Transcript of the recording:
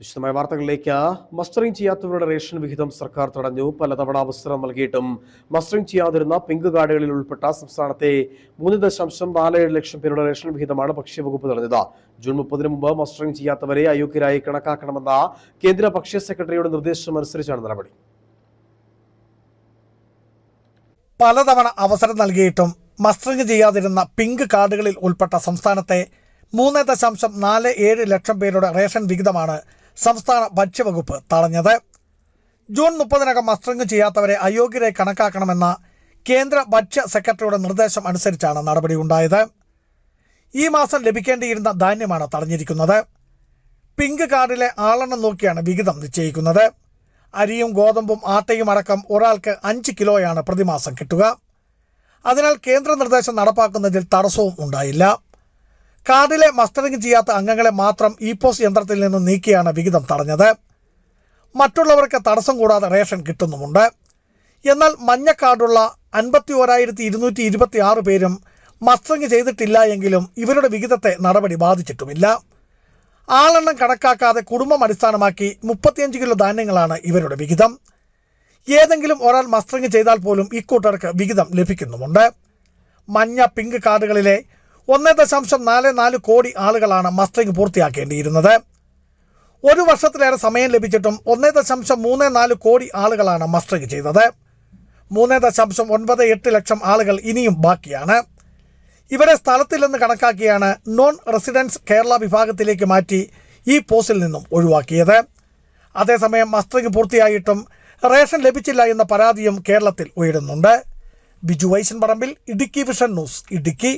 വിശദമായ വാർത്തകളിലേക്ക് mustering ചെയ്യാത്തവരുടെ ration വിഹിതം സർക്കാർ തടഞ്ഞു. പലതവണ അവസരം നൽകിയിട്ടും മസ്റ്ററിംഗ് ചെയ്യാതിരുന്ന പിങ്ക് കാർഡുകളിൽ ഉൾപ്പെട്ട സംസ്ഥാനത്തെ മൂന്ന് ദശാംശം നാല് ഏഴ് ലക്ഷം പേരുടെ റേഷൻ വിഹിതമാണ് ഭക്ഷ്യവകുപ്പ് തടഞ്ഞത്. ജൂൺ മുപ്പതിന് മുമ്പ് മസ്റ്ററിംഗ് ചെയ്യാത്തവരെ അയോഗ്യരായി കണക്കാക്കണമെന്ന കേന്ദ്ര ഭക്ഷ്യ സെക്രട്ടറിയുടെ നിർദ്ദേശം അനുസരിച്ചാണ് നടപടി. പലതവണ അവസരം നൽകിയിട്ടും മസ്റ്ററിംഗ് ചെയ്യാതിരുന്ന പിങ്ക് കാർഡുകളിൽ ഉൾപ്പെട്ട സംസ്ഥാനത്തെ മൂന്ന് ദശാംശം നാല് ഏഴ് ലക്ഷം പേരുടെ റേഷൻ വിഹിതമാണ് സംസ്ഥാന ഭക്ഷ്യവകുപ്പ് തടഞ്ഞത്. ജൂൺ മുപ്പതിനകം മസ്റ്ററിംഗ് ചെയ്യാത്തവരെ അയോഗ്യരെ കണക്കാക്കണമെന്ന കേന്ദ്ര ഭക്ഷ്യ സെക്രട്ടറിയുടെ നിർദ്ദേശം അനുസരിച്ചാണ് നടപടിയുണ്ടായത്. ഈ മാസം ലഭിക്കേണ്ടിയിരുന്ന ധാന്യമാണ് തടഞ്ഞിരിക്കുന്നത്. പിങ്ക് കാർഡിലെ ആളെണ്ണം നോക്കിയാണ് വിഹിതം നിശ്ചയിക്കുന്നത്. അരിയും ഗോതമ്പും ആട്ടയും അടക്കം ഒരാൾക്ക് അഞ്ച് കിലോയാണ് പ്രതിമാസം കിട്ടുക. അതിനാൽ കേന്ദ്ര നിർദ്ദേശം നടപ്പാക്കുന്നതിൽ തടസ്സവും ഉണ്ടായില്ല. കാർഡിലെ മസ്റ്ററിംഗ് ചെയ്യാത്ത അംഗങ്ങളെ മാത്രം ഇ പോസ് യന്ത്രത്തിൽ നിന്ന് നീക്കിയാണ് വിഹിതം തടഞ്ഞത്. മറ്റുള്ളവർക്ക് തടസ്സം കൂടാതെ റേഷൻ കിട്ടുന്നുമുണ്ട്. എന്നാൽ മഞ്ഞ കാർഡുള്ള അൻപത്തി ഓരായിരത്തി ഇരുന്നൂറ്റി ഇരുപത്തി ആറ് പേരും മസ്റ്ററിംഗ് ചെയ്തിട്ടില്ല എങ്കിലും ഇവരുടെ വിഹിതത്തെ നടപടി ബാധിച്ചിട്ടുമില്ല. ആളെണ്ണം കണക്കാക്കാതെ കുടുംബം അടിസ്ഥാനമാക്കി മുപ്പത്തിയഞ്ച് കിലോ ധാന്യങ്ങളാണ് ഇവരുടെ വിഹിതം. ഏതെങ്കിലും ഒരാൾ മസ്റ്ററിംഗ് ചെയ്താൽ പോലും ഇക്കൂട്ടർക്ക് വിഹിതം ലഭിക്കുന്നുമുണ്ട്. മഞ്ഞ പിങ്ക് കാർഡുകളിലെ ഒന്ന് ദശാംശം നാല് നാല് കോടി ആളുകളാണ് മസ്റ്ററിംഗ് പൂർത്തിയാക്കേണ്ടിയിരുന്നത്. ഒരു വർഷത്തിലേറെ സമയം ലഭിച്ചിട്ടും ഒന്ന് ദശാംശം മൂന്ന് നാല് കോടി ആളുകളാണ് മസ്റ്ററിംഗ് ചെയ്തത്. മൂന്ന് ദശാംശം ഒൻപത് എട്ട് ലക്ഷം ആളുകൾ ഇനിയും ബാക്കിയാണ്. ഇവരെ സ്ഥലത്തിൽ നിന്ന് കണക്കാക്കിയാണ് നോൺ റെസിഡൻസ് കേരള വിഭാഗത്തിലേക്ക് മാറ്റി ഈ പോസ്റ്റിൽ നിന്നും ഒഴിവാക്കിയത്. അതേസമയം മസ്റ്ററിംഗ് പൂർത്തിയായിട്ടും റേഷൻ ലഭിച്ചില്ല എന്ന പരാതിയും കേരളത്തിൽ ഉയരുന്നുണ്ട്. ബിജു വൈശൻ പറമ്പിൽ ഇടുക്കി വിഷൻ ന്യൂസ് ഇടുക്കി.